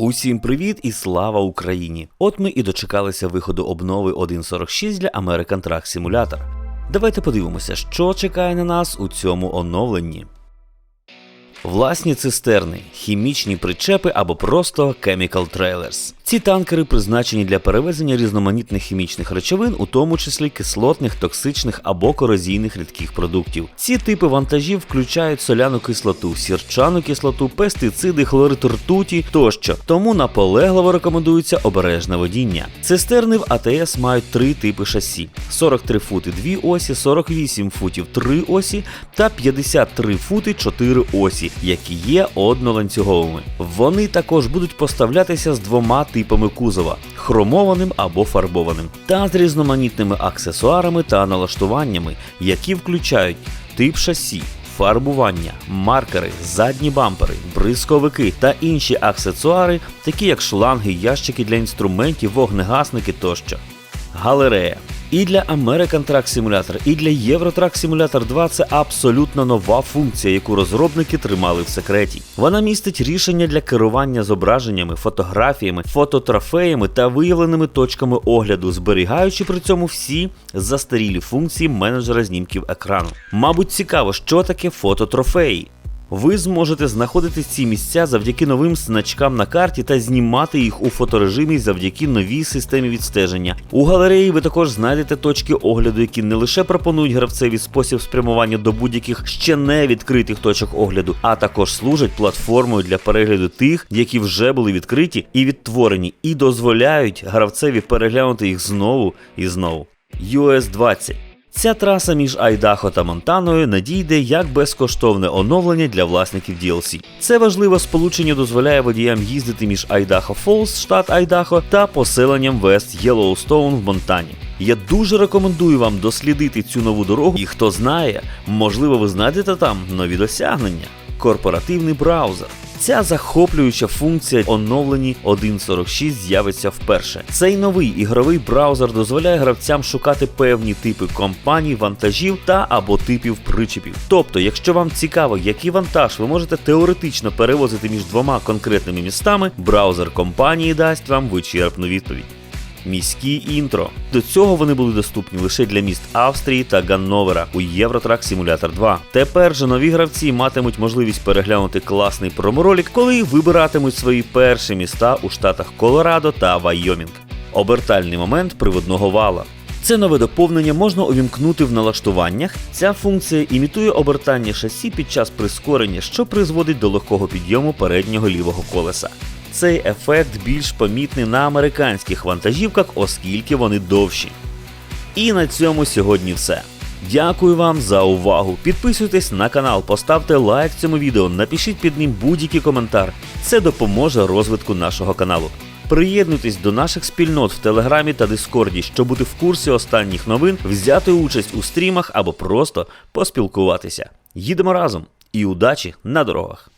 Усім привіт і слава Україні! От ми і дочекалися виходу обнови 1.46 для American Truck Simulator. Давайте подивимося, що чекає на нас у цьому оновленні. Власні цистерни, хімічні причепи або просто chemical trailers. Ці танкери призначені для перевезення різноманітних хімічних речовин, у тому числі кислотних, токсичних або корозійних рідких продуктів. Ці типи вантажів включають соляну кислоту, сірчану кислоту, пестициди, хлорид ртуті тощо. Тому наполегливо рекомендується обережне водіння. Цистерни в АТС мають три типи шасі: 43 фути 2 осі, 48 футів 3 осі та 53 фути 4 осі, які є одноланцюговими. Вони також будуть поставлятися з двома типами кузова хромованим або фарбованим, та з різноманітними аксесуарами та налаштуваннями, які включають тип шасі. Фарбування, маркери, задні бампери, бризковики та інші аксесуари, такі як шланги, ящики для інструментів, вогнегасники тощо. Галерея. І для American Truck Simulator, і для Euro Truck Simulator 2 це абсолютно нова функція, яку розробники тримали в секреті. Вона містить рішення для керування зображеннями, фотографіями, фототрофеями та виявленими точками огляду, зберігаючи при цьому всі застарілі функції менеджера знімків екрану. Мабуть, цікаво, що таке фототрофеї. Ви зможете знаходити ці місця завдяки новим значкам на карті та знімати їх у фоторежимі завдяки новій системі відстеження. У галереї ви також знайдете точки огляду, які не лише пропонують гравцеві спосіб спрямування до будь-яких ще не відкритих точок огляду, а також служать платформою для перегляду тих, які вже були відкриті і відтворені, і дозволяють гравцеві переглянути їх знову і знову. US 20 Ця траса між Айдахо та Монтаною надійде як безкоштовне оновлення для власників DLC. Це важливе сполучення дозволяє водіям їздити між Айдахо Фолс, штат Айдахо, та поселенням Вест Єлоустоун в Монтані. Я дуже рекомендую вам дослідити цю нову дорогу, і хто знає, можливо, ви знайдете там нові досягнення. Корпоративний браузер. Ця захоплююча функція оновлені 1.46 з'явиться вперше. Цей новий ігровий браузер дозволяє гравцям шукати певні типи компаній, вантажів та або типів причепів. Тобто, якщо вам цікаво, який вантаж ви можете теоретично перевозити між двома конкретними містами, браузер компанії дасть вам вичерпну відповідь. Міські інтро. До цього вони були доступні лише для міст Австрії та Ганновера у Євротрак Simulator 2. Тепер же нові гравці матимуть можливість переглянути класний проморолік, коли вибиратимуть свої перші міста у штатах Колорадо та Вайомінг. Обертальний момент приводного вала. Це нове доповнення можна увімкнути в налаштуваннях. Ця функція імітує обертання шасі під час прискорення, що призводить до легкого підйому переднього лівого колеса. Цей ефект більш помітний на американських вантажівках, оскільки вони довші. І на цьому сьогодні все. Дякую вам за увагу. Підписуйтесь на канал, поставте лайк цьому відео, напишіть під ним будь-який коментар. Це допоможе розвитку нашого каналу. Приєднуйтесь до наших спільнот в Телеграмі та Дискорді, щоб бути в курсі останніх новин, взяти участь у стрімах або просто поспілкуватися. Їдемо разом і удачі на дорогах!